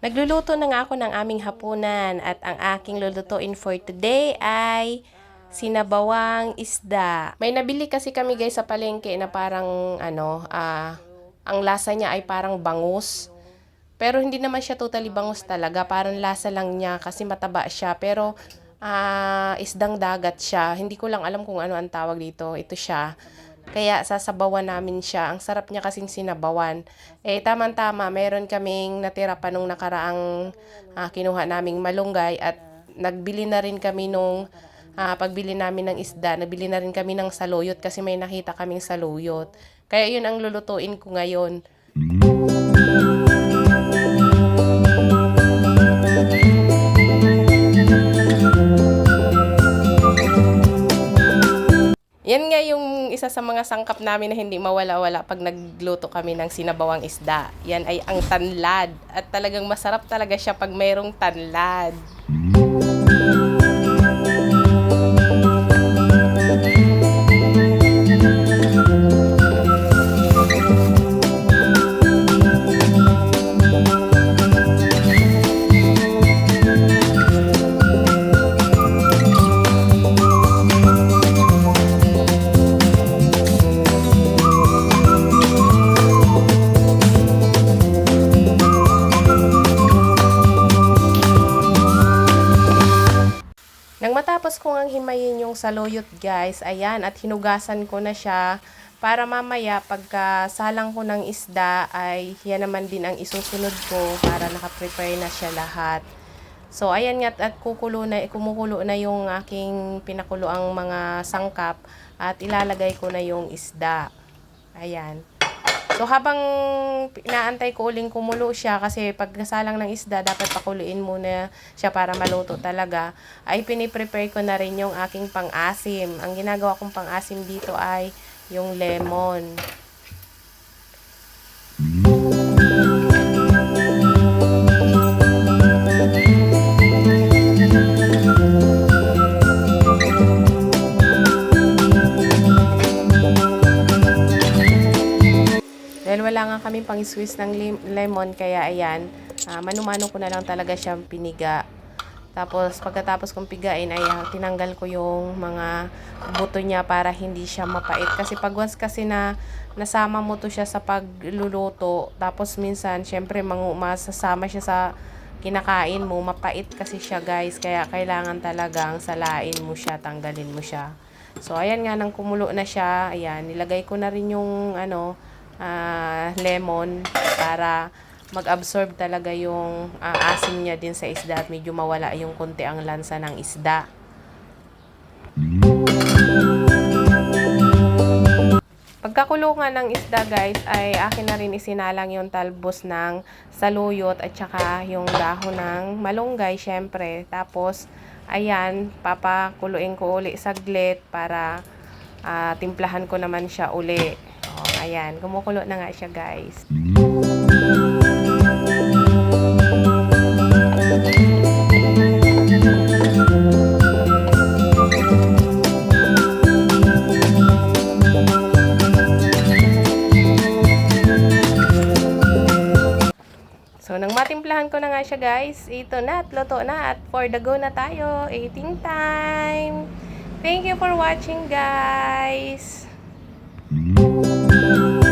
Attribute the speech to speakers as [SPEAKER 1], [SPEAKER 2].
[SPEAKER 1] Nagluluto na nga ako ng aming hapunan at ang aking lulutuin for today ay sinabawang isda. May nabili kasi kami guys sa palengke na parang ano, ah, ang lasa niya ay parang bangus. Pero hindi naman siya totally bangus talaga, parang lasa lang niya kasi mataba siya. Pero ah, isdang dagat siya. Hindi ko lang alam kung ano ang tawag dito. Ito siya. Kaya sasabawan namin siya. Ang sarap niya kasing sinabawan. Eh, tamang-tama, meron kaming natira pa nung nakaraang ah, kinuha naming malunggay at nagbili na rin kami nung ah, pagbili namin ng isda. Nagbili na rin kami ng saluyot kasi may nakita kaming saluyot. Kaya yun ang lulutuin ko ngayon. Yan nga yung isa sa mga sangkap namin na hindi mawala-wala pag nagluto kami ng sinabawang isda. Yan ay ang tanlad. At talagang masarap talaga siya pag mayroong tanlad. Matapos ko ngang himayin yung saluyot guys, ayan, at hinugasan ko na siya para mamaya pagka salang ko ng isda ay yan naman din ang isusunod ko para nakaprepare na siya lahat. So ayan nga at kukulo na, kumukulo na yung aking pinakulo ang mga sangkap at ilalagay ko na yung isda. Ayan. So habang inaantay ko uling kumulo siya kasi pag nasalang ng isda dapat pakuluin muna siya para maluto talaga ay piniprepare ko na rin yung aking pang-asim. Ang ginagawa kong pang-asim dito ay yung lemon. Dahil wala nga kami pang squeeze ng lemon, kaya ayan, ah, mano-mano ko na lang talaga siyang piniga. Tapos, pagkatapos kong pigain, ay ah, tinanggal ko yung mga buto niya para hindi siya mapait. Kasi pag once kasi na nasama mo to siya sa pagluluto, tapos minsan, syempre, masasama siya sa kinakain mo, mapait kasi siya guys. Kaya kailangan talagang salain mo siya, tanggalin mo siya. So, ayan nga, nang kumulo na siya, ayan, nilagay ko na rin yung, ano, ah, lemon para mag-absorb talaga yung ah, asim niya din sa isda at medyo mawala yung konti ang lansa ng isda. Pagkakulungan ng isda guys ay akin na rin isinalang yung talbos ng saluyot at saka yung dahon ng malunggay syempre. Tapos ayan, papakuluin ko uli saglit para ah, timplahan ko naman siya uli. Ayan, kumukulo na nga siya guys. So, nang matimplahan ko na nga siya guys, ito na at luto na at for the go na tayo, eating time! Thank you for watching guys! Música